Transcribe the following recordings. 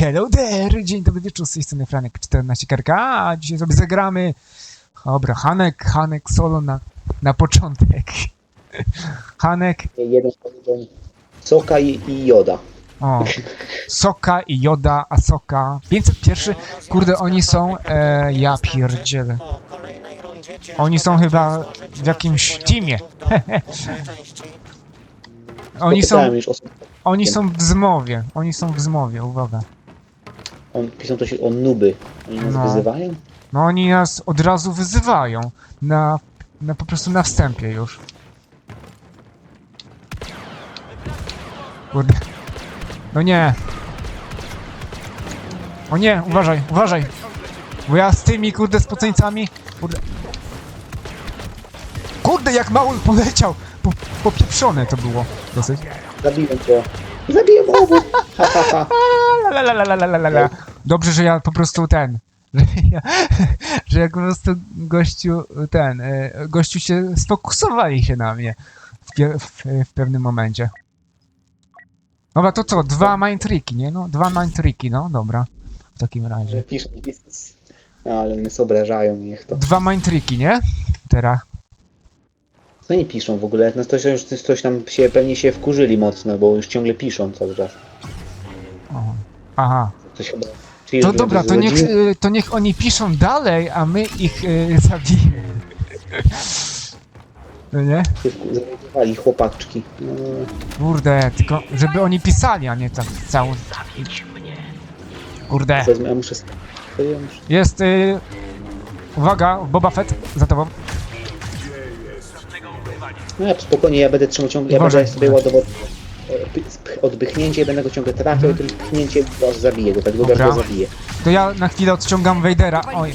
Hello there! Dzień dobry wieczór, z tej strony Franek 14 KRK, a dzisiaj sobie zagramy... Dobra, Hanek, Hanek solo na, na początek. Hanek, Jeden Soka i, i Joda. o, Soka i Joda, Asoka. 501, kurde, oni są, e, ja pierdzielę. Oni są chyba w jakimś teamie. oni są, oni są w zmowie, oni są w zmowie, uwaga. On, piszą to się o nuby. Oni nas No. wyzywają? No oni nas od razu wyzywają. Na, na po prostu na wstępie już. Kurde. No nie. O nie, uważaj, uważaj. Bo ja z tymi kurde spoceńcami. Kurde. Kurde, jak mało poleciał. Po, popieprzone to było. Dosyć. Zabiłem go. Zabiłem obu! Ha, ha, ha. La, la, la, la, la, la, la, la. Dobrze, że ja po prostu ten. Że ja, że jak po prostu gościu ten. e, Gościu się sfokusowali się na mnie w, w, w pewnym momencie. Dobra, to co? Dwa mind tricki, nie? No, dwa mind tricki, no dobra. W takim razie. Piszą, no, ale mnie obrażają, niech to. Dwa mind tricki, nie? Teraz. Co oni piszą w ogóle? No to już coś tam się, pewnie się wkurzyli mocno, bo już ciągle piszą cały czas. O. Aha. Coś chyba... To że dobra, to niech, e, to niech oni piszą dalej, a my ich e, zabijemy. No nie? Zrealizowali chłopaczki. No, Kurde, tylko żeby oni pisali, a nie tak całą... Kurde. wezmę, ja muszę... to ja muszę... Jest, y... Uwaga, Boba Fett, za tobą. No ja spokojnie, ja będę trzymał ciągle, ja Uważaj. będę sobie ładował odbychnięcie, będę go ciągle trafiał, Mhm. i tym pchnięcie go, tak go Dobra. aż go zabiję. To ja na chwilę odciągam Vadera. Oj,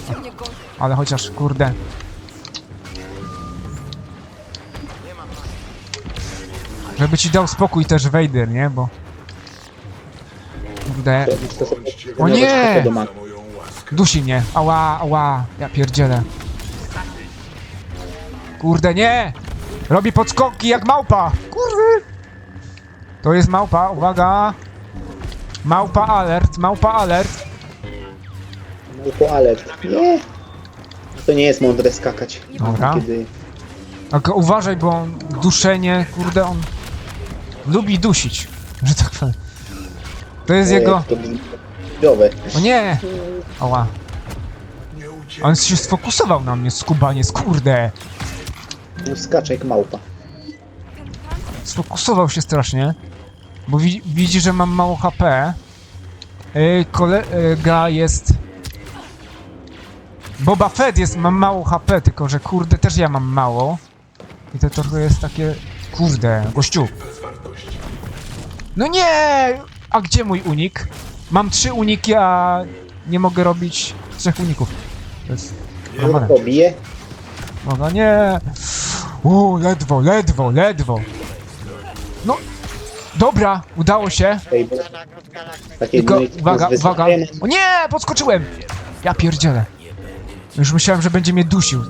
ale chociaż, kurde. Żeby ci dał spokój też Vader, nie? Bo... Kurde, O nie! dusi mnie. Ała, ała, ja pierdzielę. Kurde, nie! Robi podskoki jak małpa! Kurde! To jest małpa, uwaga! Małpa alert, małpa alert. Tylko alert. Nie! To nie jest mądre skakać. Dobra. Kiedy... Tylko uważaj, bo on, duszenie, kurde, on lubi dusić, że tak powiem. To jest jego... Zdrowe. O nie! Ała. On się sfokusował na mnie, skubaniec, kurde! No, skacze jak małpa. Sfokusował się strasznie, bo wi widzi, że mam mało HP. Yy, kolega jest... Boba Fett jest, mam mało HP, tylko że kurde, też ja mam mało. I to trochę jest takie... Kurde, gościu. No nie! A gdzie mój unik? Mam trzy uniki, a nie mogę robić trzech uników. To jest... bije. Mogę, nie! U, ledwo, ledwo, ledwo. Dobra, udało się. Bo... Tylko, uwaga, uwaga. O nie, podskoczyłem! Ja pierdzielę. Już myślałem, że będzie mnie dusił.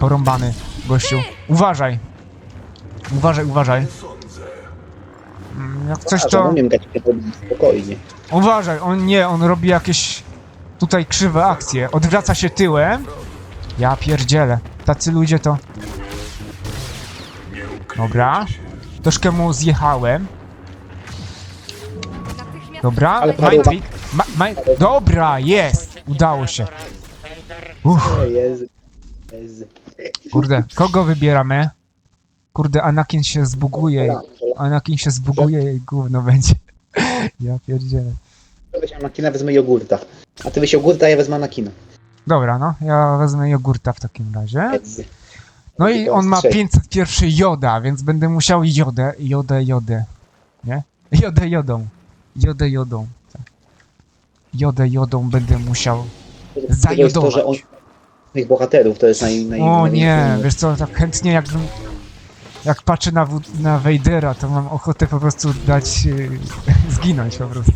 Porąbany gościu. Uważaj. Uważaj, uważaj. Mm, Jak coś A, to... Te spokojnie. Uważaj, on nie, on robi jakieś tutaj krzywe akcje. Odwraca się tyłem. Ja pierdzielę. Tacy ludzie to... Dobra. Troszkę mu zjechałem. Dobra, Ale trick. Ma, dobra, jest! Udało się. Uff, O Jezu. Jezu. kurde, kogo wybieramy? Kurde, Anakin się zbuguje. Anakin się zbuguje i gówno będzie. Ja pierdzielę. Weź Anakina, wezmę jogurta. A ty weź jogurta, ja wezmę Anakina. Dobra, no, ja wezmę jogurta w takim razie. Jezu. No i on ma Strzej. 501 joda, więc będę musiał jodę, jodę, jodę. Nie? Jodę, jodą. Jodę, jodą. Tak. Jodę, jodą będę musiał. Jest to, że on... Zajodować. Tych bohaterów to jest naj... naj O nie, wiesz co, tak chętnie jakbym... Jak patrzę na, na Vadera, to mam ochotę po prostu dać... Yy, zginąć po prostu.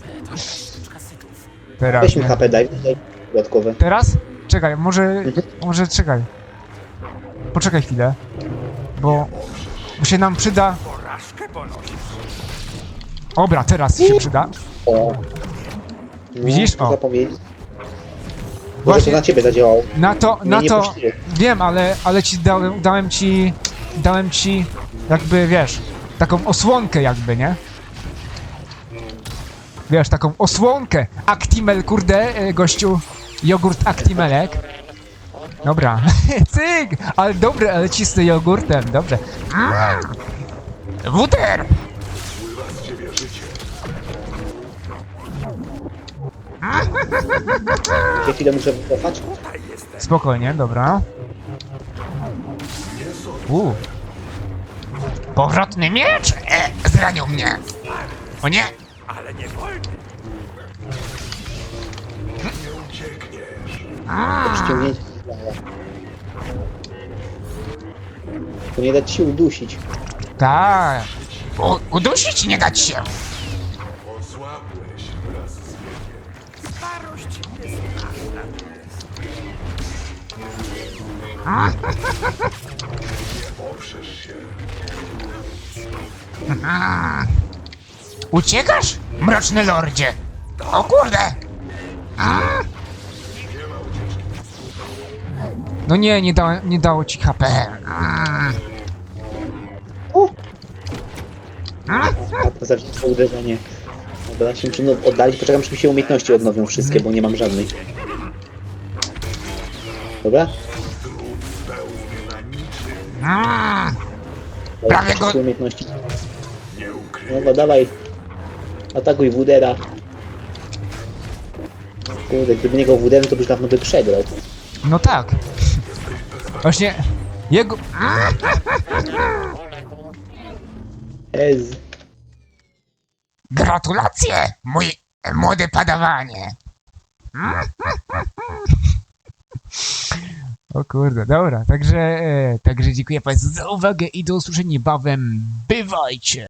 Teraz, Weź mi nie? HP, daj, daj dodatkowe. Teraz? Czekaj, może... Mhm. Może czekaj. Poczekaj chwilę. Bo... Bo się nam przyda... Dobra, teraz się przyda. O, Widzisz? O. Właśnie- to na ciebie zadziałało. Na to, Mnie na nie to, wiem, ale, ale ci dałem, dałem ci, dałem ci, jakby, wiesz, taką osłonkę jakby, nie? Wiesz, taką osłonkę. Actimel, kurde, e, gościu, jogurt Actimelek. Dobra, cyk, ale dobre, ale cisny jogurtem, dobrze. Mm. Wuter! Za chwilę muszę wycofać. Spokojnie, dobra. U. Powrotny miecz? E, zranił mnie. O nie! Przyciągnięcie. To nie dać się udusić. Tak. U, udusić nie dać się. Uciekasz, mroczny lordzie? O kurde! No nie, nie, da, nie dało ci HP. A zawsze to uderzenie. Dobra, się muszę no- oddalić, poczekam, aż mi się umiejętności odnowią wszystkie, bo nie mam żadnej. Dobra? Mm. Prawie go- umiejętności. Dobra, dawaj. Atakuj Wudera. Kurde, gdyby nie go Wuderem, to byś dawno by przegrał. No tak. Właśnie jego. Ez. Gratulacje, mój młody padawanie. O kurde, dobra, także, e, także dziękuję Państwu za uwagę i do usłyszenia niebawem. Bywajcie!